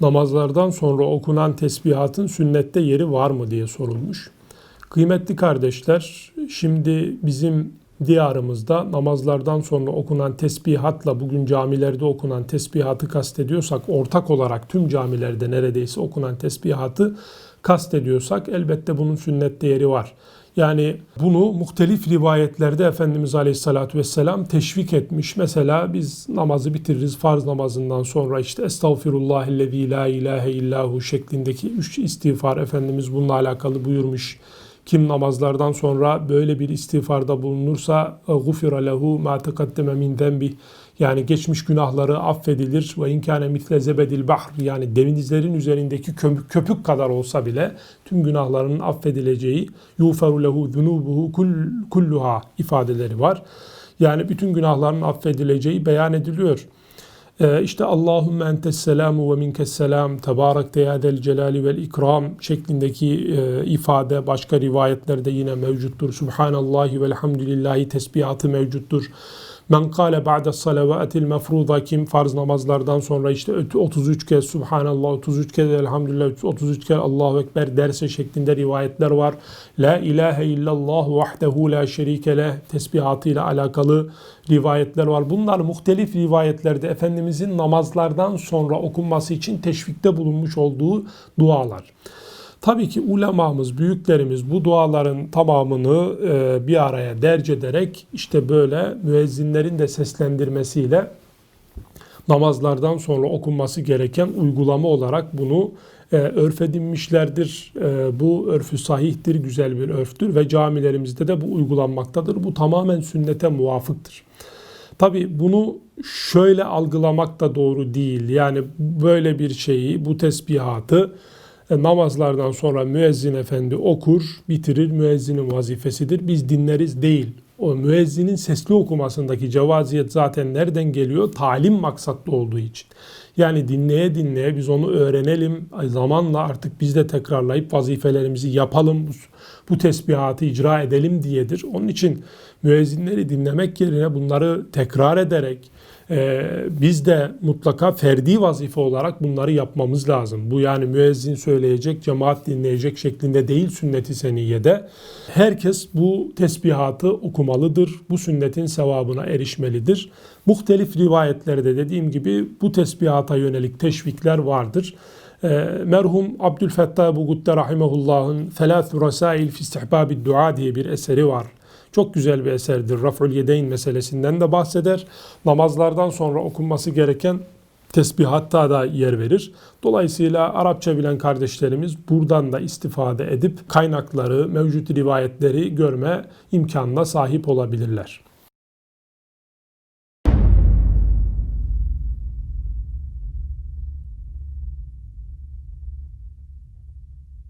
namazlardan sonra okunan tesbihatın sünnette yeri var mı diye sorulmuş. Kıymetli kardeşler, şimdi bizim diyarımızda namazlardan sonra okunan tesbihatla bugün camilerde okunan tesbihatı kastediyorsak, ortak olarak tüm camilerde neredeyse okunan tesbihatı kastediyorsak elbette bunun sünnet değeri var. Yani bunu muhtelif rivayetlerde Efendimiz Aleyhisselatü Vesselam teşvik etmiş. Mesela biz namazı bitiririz farz namazından sonra işte Estağfirullahillezî la ilahe illahu şeklindeki üç istiğfar Efendimiz bununla alakalı buyurmuş. Kim namazlardan sonra böyle bir istiğfarda bulunursa gufira lehu ma taqaddeme min zenbi yani geçmiş günahları affedilir ve inkâne mitle zebedil bahr yani denizlerin üzerindeki köpük, köpük kadar olsa bile tüm günahlarının affedileceği yuferu lehu zunubuhu kulluha ifadeleri var. Yani bütün günahların affedileceği beyan ediliyor. Ee, işte Allahümme entes selamu ve minkes selam tebarek teyadel celali vel ikram şeklindeki e, ifade başka rivayetlerde yine mevcuttur. Subhanallahi velhamdülillahi tesbihatı mevcuttur. Men kâle ba'de salavatil mefruza kim farz namazlardan sonra işte 33 kez Subhanallah, 33 kez Elhamdülillah, 33 kez Allahu Ekber derse şeklinde rivayetler var. La ilahe illallah vahdehu la şerike leh tesbihatıyla alakalı rivayetler var. Bunlar muhtelif rivayetlerde Efendimizin namazlardan sonra okunması için teşvikte bulunmuş olduğu dualar. Tabii ki ulemamız, büyüklerimiz bu duaların tamamını e, bir araya derc ederek işte böyle müezzinlerin de seslendirmesiyle namazlardan sonra okunması gereken uygulama olarak bunu e, örf edinmişlerdir. E, bu örfü sahihtir, güzel bir örftür ve camilerimizde de bu uygulanmaktadır. Bu tamamen sünnete muvafıktır. Tabi bunu şöyle algılamak da doğru değil. Yani böyle bir şeyi, bu tesbihatı namazlardan sonra müezzin efendi okur, bitirir, müezzinin vazifesidir. Biz dinleriz değil. O müezzinin sesli okumasındaki cevaziyet zaten nereden geliyor? Talim maksatlı olduğu için. Yani dinleye dinleye biz onu öğrenelim. Zamanla artık biz de tekrarlayıp vazifelerimizi yapalım. Bu, bu tesbihatı icra edelim diyedir. Onun için müezzinleri dinlemek yerine bunları tekrar ederek, ee, biz de mutlaka ferdi vazife olarak bunları yapmamız lazım. Bu yani müezzin söyleyecek, cemaat dinleyecek şeklinde değil sünnet-i seniyede. Herkes bu tesbihatı okumalıdır. Bu sünnetin sevabına erişmelidir. Muhtelif rivayetlerde dediğim gibi bu tesbihata yönelik teşvikler vardır. Ee, merhum Abdülfettah Ebu Gutte Rahimehullah'ın Felâthü Rasail fi istihbâbi dua diye bir eseri var. Çok güzel bir eserdir. Raf'ul yedeyn meselesinden de bahseder. Namazlardan sonra okunması gereken tesbihatta da yer verir. Dolayısıyla Arapça bilen kardeşlerimiz buradan da istifade edip kaynakları, mevcut rivayetleri görme imkanına sahip olabilirler.